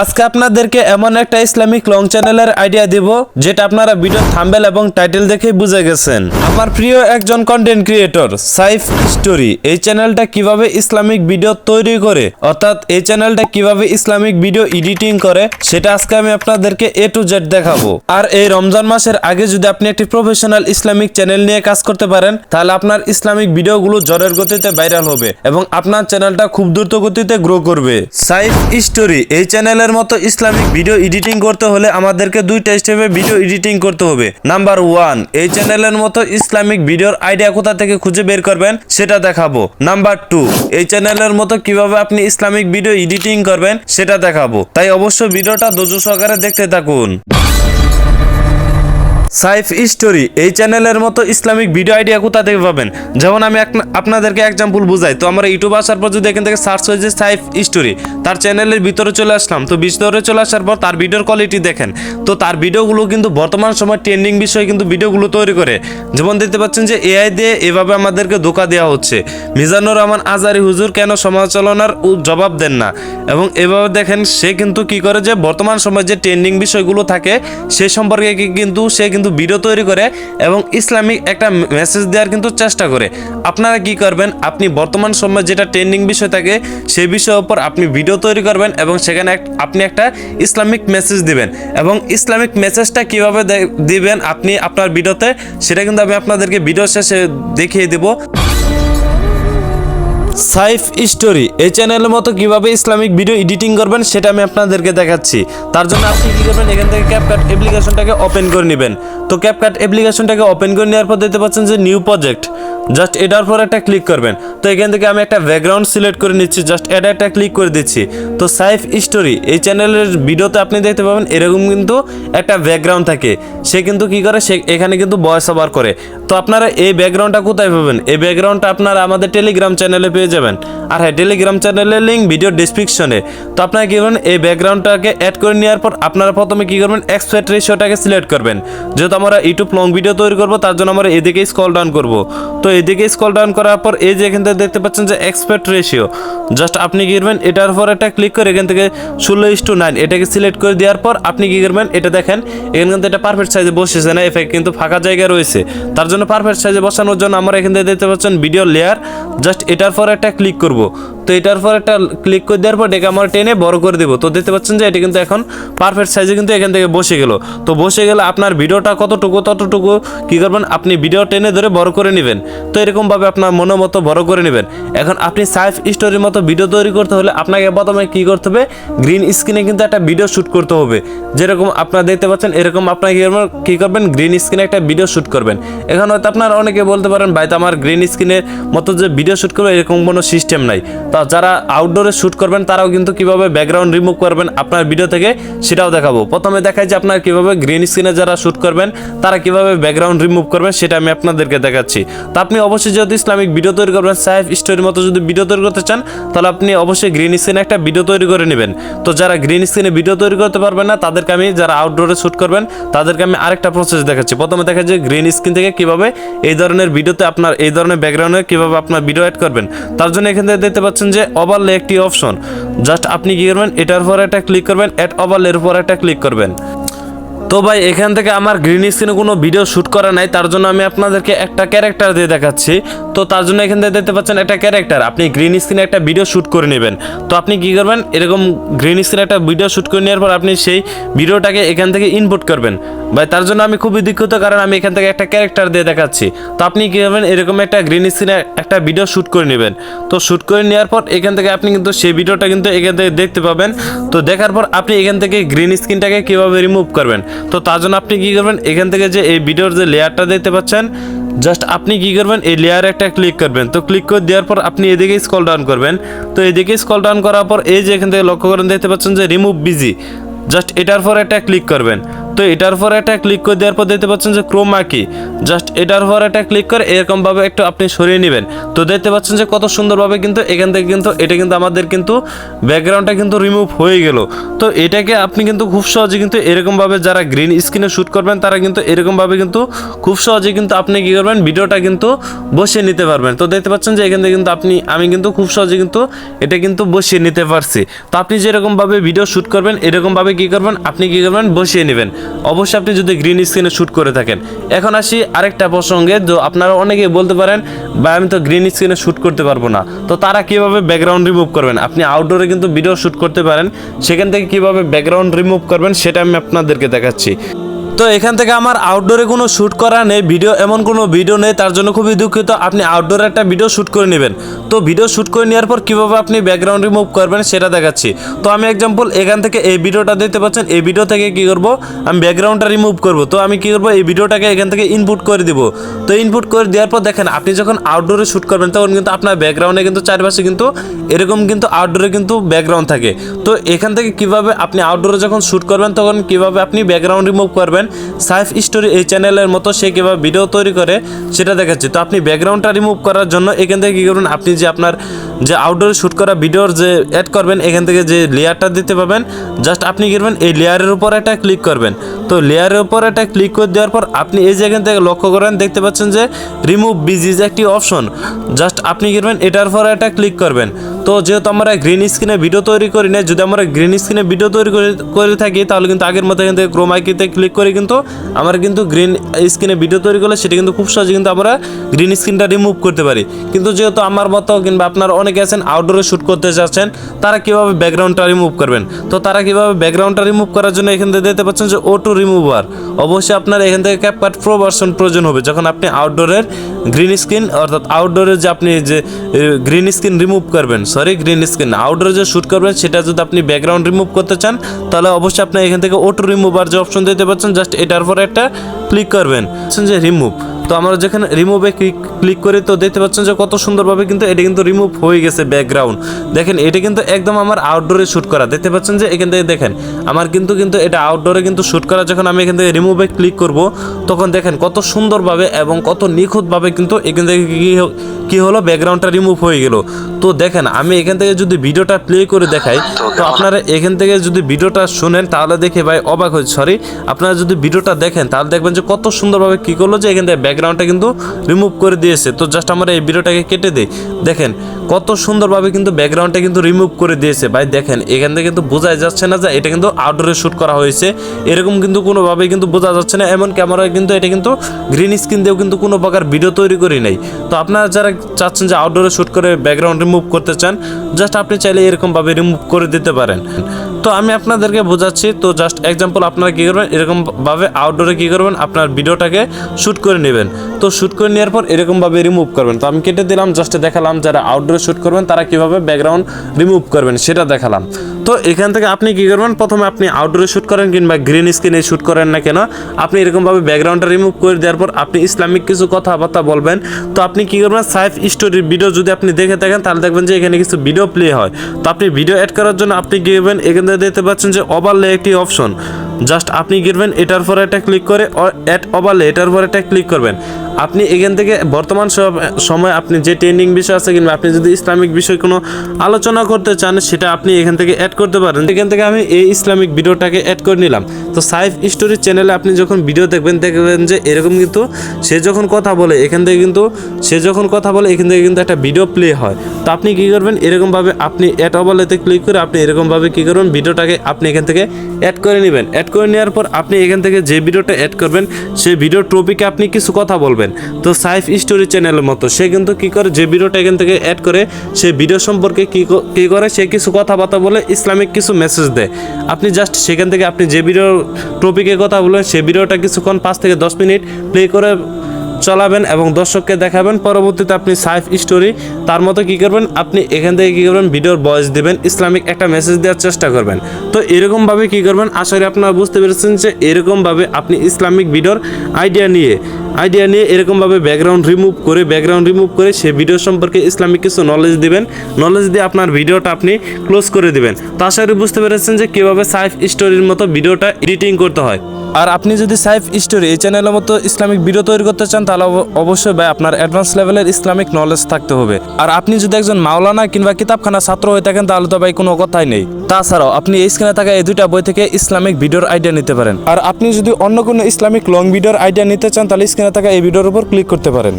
আজকে আপনাদেরকে এমন একটা ইসলামিক লং চ্যানেলের আইডিয়া দিব, যেটা আপনারা ভিডিও থাম্বেল এবং টাইটেল দেখে বুঝে গেছেন। আমার প্রিয় একজন কন্টেন্ট ক্রিয়েটর সাইফ স্টোরি এই চ্যানেলটা কীভাবে ইসলামিক ভিডিও তৈরি করে, অর্থাৎ এই চ্যানেলটা কীভাবে ইসলামিক ভিডিও এডিটিং করে, সেটা আজকে আমি আপনাদেরকে এ টু জেড দেখাবো। আর এই রমজান মাসের আগে যদি আপনি একটি প্রফেশনাল ইসলামিক চ্যানেল নিয়ে কাজ করতে পারেন, তাহলে আপনার ইসলামিক ভিডিওগুলো জ্বরের গতিতে ভাইরাল হবে এবং আপনার চ্যানেলটা খুব দ্রুত গতিতে গ্রো করবে। সাইফ স্টোরি এই চ্যানেলের মতো ইসলামিক ভিডিও এডিটিং করতে হলে আমাদেরকে দুইটা স্টেপে ভিডিও এডিটিং করতে হবে। নাম্বার ওয়ান, এই চ্যানেলের মতো ইসলামিক ভিডিওর আইডিয়া কোথা থেকে খুঁজে বের করবেন সেটা দেখাবো। নাম্বার টু, এই চ্যানেলের মতো কীভাবে আপনি ইসলামিক ভিডিও এডিটিং করবেন সেটা দেখাবো। তাই অবশ্যই ভিডিওটা দুজো সহকারে দেখতে থাকুন। সাইফ স্টোরি এই চ্যানেলের মতো ইসলামিক ভিডিও আইডিয়া কোথা থেকে পাবেন? যেমন আমি আপনাদেরকে এক্সাম্পল বুঝাই। তো আমরা ইউটিউব আসার পর যদি এখান থেকে সার্চ হয়েছে সাইফ স্টোরি, তার চ্যানেলের ভিতরে চলে আসলাম। তো ভিতরে চলে আসার পর তার ভিডিওর কোয়ালিটি দেখেন। তো তার ভিডিওগুলো কিন্তু বর্তমান সময় ট্রেন্ডিং বিষয়ে কিন্তু ভিডিওগুলো তৈরি করে। যেমন দেখতে পাচ্ছেন যে এআই দিয়ে এভাবে আমাদেরকে ধোকা দেওয়া হচ্ছে। মিজানুর রহমান আজারি, হুজুর, কেন সমালোচনার জবাব দেন না? এবং এভাবে দেখেন সে কিন্তু কি করে যে বর্তমান সময় যে ট্রেন্ডিং বিষয়গুলো থাকে, সে সম্পর্কে কিন্তু সে কিন্তু ভিডিও তৈরি করে এবং ইসলামিক একটা মেসেজ দেওয়ার কিন্তু চেষ্টা করে। আপনারা কি করবেন? আপনি বর্তমান সময়ে যেটা ট্রেন্ডিং বিষয় থাকে, সেই বিষয়ের উপর আপনি ভিডিও তৈরি করবেন এবং সেখানে আপনি একটা ইসলামিক মেসেজ দিবেন। এবং ইসলামিক মেসেজটা কীভাবে দিবেন আপনি আপনার ভিডিওতে, সেটা কিন্তু আমি আপনাদেরকে ভিডিও শেষে দেখিয়ে দেবো। সাইফ স্টোরি, এই চ্যানেলের মতো কীভাবে ইসলামিক ভিডিও এডিটিং করবেন সেটা আমি আপনাদেরকে দেখাচ্ছি। তার জন্য আপনি কী করবেন? এখান থেকে ক্যাপকাট অ্যাপ্লিকেশনটাকে ওপেন করে নেবেন। তো ক্যাপকাট অ্যাপ্লিকেশনটাকে ওপেন করে নেওয়ার পর দেখতে পাচ্ছেন যে নিউ প্রজেক্ট জাস্ট এটার পর একটা ক্লিক করবেন। তো এখান থেকে আমি একটা ব্যাকগ্রাউন্ড সিলেক্ট করে নিচ্ছি। জাস্ট এটা একটা ক্লিক করে দিচ্ছি। তো সাইফ স্টোরি এই চ্যানেলের ভিডিওতে আপনি দেখতে পাবেন, এরকম কিন্তু একটা ব্যাকগ্রাউন্ড থাকে। সে কিন্তু কি করে? সে এখানে কিন্তু ভয়েস ওভার করে। তো আপনারা এই ব্যাকগ্রাউন্ডটা কোথায় পাবেন? এই ব্যাকগ্রাউন্ডটা আপনারা আমাদের টেলিগ্রাম চ্যানেলে পেয়ে যাবেন। আর হ্যাঁ টেলিগ্রাম চ্যানেলের লিঙ্ক ভিডিও ডিসক্রিপশনে তো আপনারা কী করবেন? এই ব্যাকগ্রাউন্ডটাকে অ্যাড করে নেওয়ার পর আপনারা প্রথমে কী করবেন? এক্সপেক্ট রেশিওটাকে সিলেক্ট করবেন। যেহেতু আমরা ইউটিউব লং ভিডিও তৈরি করব, তার জন্য আমরা এদিকে স্কল ডাউন করব। তো এদিকে স্কল ডাউন করার পর এই যে এখান থেকে দেখতে পাচ্ছেন যে এক্সপেক্ট রেশিও জাস্ট আপনি কি করবেন, এটার পর একটা ক্লিক করে এখান থেকে ষোলো ইস টু নাইন এটাকে সিলেক্ট করে দেওয়ার পর আপনি কি করবেন, এটা দেখেন, এখানে কিন্তু এটা পারফেক্ট সাইজে বসেছে না এফেক্ট কিন্তু ফাঁকা জায়গা রয়েছে। তার জন্য পারফেক্ট সাইজে বসানোর জন্য আমরা এখান থেকে দেখতে পাচ্ছেন ভিডিও লেয়ার জাস্ট এটার পর একটা ক্লিক করব। তো এটার পর একটা ক্লিক করে দেওয়ার পর এটাকে আমরা টেনে বড় করে দেবো। তো দেখতে পাচ্ছেন যে এটা কিন্তু এখন পারফেক্ট সাইজে কিন্তু এখান থেকে বসে গেল। তো বসে গেলে আপনার ভিডিওটা কতটুকু, ততটুকু, কী করবেন? আপনি ভিডিও টেনে ধরে বড় করে নেবেন। তো এরকমভাবে আপনার মনের মতো বড় করে নেবেন। এখন আপনি সাইফ স্টোরির মতো ভিডিও তৈরি করতে হলে আপনাকে প্রথমে কি করতে হবে? গ্রিন স্ক্রিনে কিন্তু একটা ভিডিও শ্যুট করতে হবে। যেরকম আপনারা দেখতে পাচ্ছেন, এরকম আপনার কি করবেন? গ্রিন স্ক্রিনে একটা ভিডিও শ্যুট করবেন। এখন হয়তো আপনারা অনেকে বলতে পারেন, ভাই, তো আমার গ্রিন স্ক্রিনের মতো যে ভিডিও শ্যুট করবে, এরকম কোনো সিস্টেম নাই। তো যারা আউটডোরে শ্যুট করবেন, তারাও কিন্তু কীভাবে ব্যাকগ্রাউন্ড রিমুভ করবেন আপনার ভিডিও থেকে, সেটাও দেখাবো। প্রথমে দেখাই যে আপনার কীভাবে গ্রিন স্ক্রিনে যারা শ্যুট করবেন, তারা কীভাবে ব্যাকগ্রাউন্ড রিমুভ করবেন, সেটা আমি আপনাদেরকে দেখাচ্ছি। তো আপনি অবশ্যই যদি ইসলামিক ভিডিও তৈরি করবেন সাইফ স্টোরির মতো যদি ভিডিও তৈরি করতে চান, তাহলে আপনি অবশ্যই গ্রিন স্ক্রিনে একটা ভিডিও তৈরি করে নেবেন। তো যারা গ্রিন স্ক্রিনে ভিডিও তৈরি করতে পারবেন না, তাদেরকে আমি, যারা আউটডোরে শ্যুট করবেন, তাদেরকে আমি আরেকটা প্রসেস দেখাচ্ছি। প্রথমে দেখা যায় গ্রিন স্ক্রিন থেকে কীভাবে এই ধরনের ভিডিওতে আপনার, এই ধরনের ব্যাকগ্রাউন্ডে কীভাবে আপনার ভিডিও অ্যাড করবেন। তার জন্য এখান থেকে দেখতে পাচ্ছেন যে ওভারলে একটি অপশন জাস্ট আপনি কি করবেন? এটার পর একটা ক্লিক করবেন অ্যাড ওভারলের উপর একটা ক্লিক করবেন। তো ভাই, এখান থেকে আমার গ্রিন স্ক্রিনে কোনো ভিডিও শ্যুট করা নাই, তার জন্য আমি আপনাদেরকে একটা ক্যারেক্টার দিয়ে দেখাচ্ছি। তো তার জন্য এখান থেকে দেখতে পাচ্ছেন একটা ক্যারেক্টার আপনি গ্রিন স্ক্রিনে একটা ভিডিও শ্যুট করে নেবেন। তো আপনি কি করবেন? এরকম গ্রিন স্ক্রিনে একটা ভিডিও শ্যুট করে নেওয়ার পর আপনি সেই ভিডিওটাকে এখান থেকে ইনপুট করবেন। ভাই, তার জন্য আমি খুবই দুঃখিত, কারণ আমি এখান থেকে একটা ক্যারেক্টার দিয়ে দেখাচ্ছি। তো আপনি কি করবেন এরকম একটা গ্রিন স্ক্রিনে একটা ভিডিও শ্যুট করে নেবেন? তো শ্যুট করে নেওয়ার পর এখান থেকে আপনি কিন্তু সেই ভিডিওটা কিন্তু এখান থেকে দেখতে পাবেন। তো দেখার পর আপনি এখান থেকে গ্রিন স্ক্রিনটাকে কীভাবে রিমুভ করবেন? তো তার জন্য আপনি কী করবেন, এখান থেকে যে এই ভিডিওর যে লেয়ারটা দেখতে পাচ্ছেন জাস্ট আপনি কি করবেন, এই লেয়ারে একটা ক্লিক করবেন। তো ক্লিক করে দেওয়ার পর আপনি এদিকে স্কল ডাউন করবেন। তো এদিকে স্কল ডাউন করার পর এই যে এখান থেকে লক্ষ্য করেন, দেখতে পাচ্ছেন যে রিমুভ বিজি জাস্ট এটার পর একটা ক্লিক করবেন। তো এটার পর একটা ক্লিক করে দেওয়ার পর দেখতে পাচ্ছেন যে ক্রোমা কি জাস্ট এটার পর একটা ক্লিক করে এরকমভাবে একটু আপনি সরিয়ে নেবেন। তো দেখতে পাচ্ছেন যে কত সুন্দরভাবে কিন্তু এখান থেকে কিন্তু এটা কিন্তু আমাদের কিন্তু ব্যাকগ্রাউন্ডটা কিন্তু রিমুভ হয়ে গেল। তো এটাকে আপনি কিন্তু খুব সহজে কিন্তু এরকমভাবে যারা গ্রিন স্ক্রিনে শ্যুট করবেন, তারা কিন্তু এরকমভাবে কিন্তু খুব সহজে কিন্তু আপনি কী করবেন, ভিডিওটা কিন্তু বসিয়ে নিতে পারবেন। তো দেখতে পাচ্ছেন যে এখান থেকে কিন্তু আপনি, আমি কিন্তু খুব সহজে কিন্তু এটা কিন্তু বসিয়ে নিতে পারছি। তো আপনি যেরকমভাবে ভিডিও শ্যুট করবেন, এরকমভাবে কী করবেন, আপনি কী করবেন, বসিয়ে নেবেন। অবশ্যই আপনি যদি গ্রিন স্ক্রিনে শ্যুট করে থাকেন। এখন আসি আরেকটা প্রসঙ্গে, তো আপনারা অনেকেই বলতে পারেন বা আমি তো গ্রিন স্ক্রিনে শ্যুট করতে পারব না। তো তারা কীভাবে ব্যাকগ্রাউন্ড রিমুভ করবেন? আপনি আউটডোরে কিন্তু ভিডিও শ্যুট করতে পারেন। সেখান থেকে কীভাবে ব্যাকগ্রাউন্ড রিমুভ করবেন, সেটা আমি আপনাদেরকে দেখাচ্ছি। তো এখান থেকে আমার আউটডোরে কোনো শ্যুট করা নেই ভিডিও এমন কোনো ভিডিও নেই, তার জন্য খুবই দুঃখিত, আপনি আউটডোরে একটা ভিডিও শ্যুট করে নেবেন। তো ভিডিও শ্যুট করে নেওয়ার পর কীভাবে আপনি ব্যাকগ্রাউন্ড রিমুভ করবেন সেটা দেখাচ্ছি। তো আমি এক্সাম্পল এখান থেকে এই ভিডিওটা দেখতে পাচ্ছেন, এই ভিডিও থেকে কী করব? আমি ব্যাকগ্রাউন্ডটা রিমুভ করব। তো আমি কী করব? এই ভিডিওটাকে এখান থেকে ইনপুট করে দিব। তো ইনপুট করে দেওয়ার পর দেখেন, আপনি যখন আউটডোরে শ্যুট করবেন, তখন কিন্তু আপনার ব্যাকগ্রাউন্ডে কিন্তু চারপাশে কিন্তু এরকম কিন্তু আউটডোরে কিন্তু ব্যাকগ্রাউন্ড থাকে। তো এখান থেকে কীভাবে আপনি আউটডোরে যখন শ্যুট করবেন, তখন কীভাবে আপনি ব্যাকগ্রাউন্ড রিমুভ করবেন সাইফ স্টোরি এই চ্যানেলের মতো সে কীভাবে ভিডিও তৈরি করে সেটা দেখাচ্ছে তো আপনি ব্যাকগ্রাউন্ডটা রিমুভ করার জন্য এখান থেকে কী করুন? আপনি যে আপনার যে আউটডোরে শ্যুট করা ভিডিওর যে অ্যাড করবেন, এখান থেকে যে লেয়ারটা দিতে পাবেন জাস্ট আপনি করবেন, এই লেয়ারের উপর একটা ক্লিক করবেন। তো লেয়ারের উপর একটা ক্লিক করে দেওয়ার পর আপনি এই যে এখান থেকে লক্ষ্য করেন, দেখতে পাচ্ছেন যে রিমুভ বিজিজ একটি অপশন জাস্ট আপনি করবেন, এটার পর একটা ক্লিক করবেন। তো যেহেতু আমরা গ্রিন স্ক্রিনে ভিডিও তৈরি করি না যদি আমরা গ্রিন স্ক্রিনে ভিডিও তৈরি করে থাকি, তাহলে কিন্তু আগের মতো থেকে ক্রোমাইকিতে ক্লিক করে কিন্তু আমরা কিন্তু গ্রিন স্ক্রিনে ভিডিও তৈরি করলে সেটা কিন্তু খুব সহজে কিন্তু আমরা গ্রিন স্ক্রিনটা রিমুভ করতে পারি। কিন্তু যেহেতু আমার মতো কিংবা আপনারা অনেকে আছেন আউটডোরে শ্যুট করতে চাচ্ছেন তারা কীভাবে ব্যাকগ্রাউন্ডটা রিমুভ করবেন? তো তারা কীভাবে ব্যাকগ্রাউন্ডটা রিমুভ করার জন্য এখান থেকে দেখতে পাচ্ছেন যে ওটু রিমুভার অবশ্যই আপনার এখান থেকে ক্যাপকাট প্রো ভার্সন প্রয়োজন হবে। যখন আপনি আউটডোরের গ্রিন স্ক্রিন অর্থাৎ আউটডোরের যে আপনি যে গ্রিন স্ক্রিন রিমুভ করবেন সরি গ্রিন স্ক্রিন আউটডোরে যে শ্যুট করবেন, সেটা যদি আপনি ব্যাকগ্রাউন্ড রিমুভ করতে চান, তাহলে অবশ্যই আপনি এখান থেকে ওটু রিমুভার যে অপশন দিতে পারছেন জাস্ট এটার পরে একটা ক্লিক করবেন। যে রিমুভ তো আমরা যেখানে রিমুভে ক্লিক ক্লিক করি, তো দেখতে পাচ্ছেন যে কত সুন্দরভাবে কিন্তু এটা কিন্তু রিমুভ হয়ে গেছে ব্যাকগ্রাউন্ড দেখেন, এটা কিন্তু একদম আমার আউটডোরে শ্যুট করা। দেখতে পাচ্ছেন যে এখান থেকে দেখেন, আমার কিন্তু কিন্তু এটা আউটডোরে কিন্তু শ্যুট করা। যখন আমি এখান থেকে রিমুভে ক্লিক করব, তখন দেখেন কত সুন্দরভাবে এবং কত নিখুঁতভাবে কিন্তু এখান থেকে কি হলো? ব্যাকগ্রাউন্ডটা রিমুভ হয়ে গেল। তো দেখেন, আমি এখান থেকে যদি ভিডিওটা প্লে করে দেখাই, তো আপনারা এখান থেকে যদি ভিডিওটা শুনেন, তাহলে দেখে ভাই অবাক হয়ে সরি আপনারা যদি ভিডিওটা দেখেন, তাহলে দেখবেন যে কত সুন্দরভাবে কী করল যে এখান থেকে ব্যাকগ্রাউন্ডটা কিন্তু রিমুভ করে দিয়েছে। তো জাস্ট আমরা এই ভিডিওটাকে কেটে দিই। দেখেন কত সুন্দরভাবে কিন্তু ব্যাকগ্রাউন্ডটা কিন্তু রিমুভ করে দিয়েছে। ভাই, দেখেন, এখান থেকে কিন্তু বোঝাই যাচ্ছে না যে এটা কিন্তু আউটডোরে শ্যুট করা হয়েছে। এরকম কিন্তু কোনোভাবেই কিন্তু বোঝা যাচ্ছে না, এমন ক্যামেরায় কিন্তু এটা কিন্তু গ্রিন স্ক্রিন দিয়েও কিন্তু কোনো প্রকার ভিডিও তৈরি করি নাই। তো আপনারা যারা চাচ্ছেন যে আউটডোরে শ্যুট করে ব্যাকগ্রাউন্ড রিমুভ করতে চান জাস্ট আপনি চাইলে এরকমভাবে রিমুভ করে দিতে পারেন। তো আমি আপনাদেরকে বোঝাচ্ছি, তো জাস্ট এক্সাম্পল আপনারা কী করবেন? এরকমভাবে আউটডোরে কী করবেন? আপনার ভিডিওটাকে শ্যুট করে নেবেন। তো শ্যুট করে নেওয়ার পর এরকমভাবে রিমুভ করবেন। তো আমি কেটে দিলাম জাস্ট দেখালাম যারা আউটডোরে শ্যুট করবেন, তারা কীভাবে ব্যাকগ্রাউন্ড রিমুভ করবেন সেটা দেখালাম। তো এখান থেকে আপনি কী করবেন? প্রথমে আপনি আউটডোরে শ্যুট করেন কিংবা গ্রিন স্ক্রিনে শ্যুট করেন না কেন, আপনি এরকমভাবে ব্যাকগ্রাউন্ডটা রিমুভ করে দেওয়ার পর আপনি ইসলামিক কিছু কথাবার্তা বলবেন। তো আপনি কী করবেন? সাইফ স্টোরির ভিডিও যদি আপনি দেখে থাকেন, তাহলে দেখবেন যে এখানে কিছু ভিডিও প্লে হয়। তো আপনি ভিডিও অ্যাড করার জন্য আপনি কী করবেন? এখান থেকে দেখতে পাচ্ছেন যে ওভারলে একটি অপশন জাস্ট আপনি গিরবেন, এটার পরে একটা ক্লিক করে অ্যাড ওভারলে এটার পরে একটা ক্লিক করবেন। আপনি এখান থেকে বর্তমান সময় আপনি যে ট্রেন্ডিং বিষয় আছে কিংবা আপনি যদি ইসলামিক বিষয় কোনো আলোচনা করতে চান, সেটা আপনি এখান থেকে অ্যাড করতে পারেন। এখান থেকে আমি এই ইসলামিক ভিডিওটাকে অ্যাড করে নিলাম। তো সাইফ স্টোরি চ্যানেলে আপনি যখন ভিডিও দেখবেন দেখবেন যে এরকম কিন্তু সে যখন কথা বলে, এখান থেকে কিন্তু সে যখন কথা বলে, এখান থেকে কিন্তু একটা ভিডিও প্লে হয়। তো আপনি কী করবেন? এরকমভাবে আপনি অ্যাড ওভারলেতে ক্লিক করে আপনি এরকমভাবে কী করবেন? ভিডিওটাকে আপনি এখান থেকে অ্যাড করে নেবেন। অ্যাড করে নেওয়ার পর আপনি এখান থেকে যে ভিডিওটা অ্যাড করবেন, সেই ভিডিও টপিকে আপনি কিছু কথা বলবেন। তো সাইফ স্টোরি চ্যানেলের মতো সে কিন্তু কি করে? যে ভিডিওটা এখান থেকে অ্যাড করে, সে ভিডিও সম্পর্কে কি ক- করে? সে কিছু কথাবার্তা বলে ইসলামিক কিছু মেসেজ দেয়। আপনি জাস্ট সেখান থেকে আপনি যে ভিডিও টপিকে কথা বলবেন সে ভিডিওটা কিছুক্ষণ পাঁচ থেকে দশ মিনিট প্লে করে চলাবেন এবং দর্শককে দেখাবেন। পরবর্তীতে আপনি সাইফ স্টোরি, তার মতো কি করবেন? আপনি এখান থেকে কী করবেন? ভিডিওর ভয়েস দেবেন, ইসলামিক একটা মেসেজ দেওয়ার চেষ্টা করবেন। তো এরকমভাবে কি করবেন? আশা করি আপনারা বুঝতে পেরেছেন যে এরকমভাবে আপনি ইসলামিক ভিডিওর আইডিয়া নিয়ে আইডিয়া নিয়ে এরকমভাবে ব্যাকগ্রাউন্ড রিমুভ করে ব্যাকগ্রাউন্ড রিমুভ করে সে ভিডিও সম্পর্কে ইসলামিক কিছু নলেজ দিবেন। নলেজ দিয়ে আপনার ভিডিওটা আপনি ক্লোজ করে দিবেন। তো আশা করি বুঝতে পেরেছেন যে কীভাবে সাইফ স্টোরির মতো ভিডিওটা এডিটিং করতে হয়। আর আপনি যদি সাইফ স্টোরি এই চ্যানেলের মতো ইসলামিক ভিডিও তৈরি করতে চান, তাহলে অব- অবশ্যই ভাই আপনার অ্যাডভান্স লেভেলের ইসলামিক নলেজ থাকতে হবে। আর আপনি যদি একজন মাওলানা কিংবা কিতাবখানা ছাত্র হয়ে থাকেন, তাহলে তো ভাই কোনো কথাই নেই। তাছাড়াও আপনি এই স্ক্রিনে থাকা এই দুইটা বই থেকে ইসলামিক ভিডিওর আইডিয়া নিতে পারেন। আর আপনি যদি অন্য কোনো ইসলামিক লং ভিডিওর আইডিয়া নিতে চান, তাহলে স্ক্রিনে থাকা এই ভিডিওর উপর ক্লিক করতে পারেন।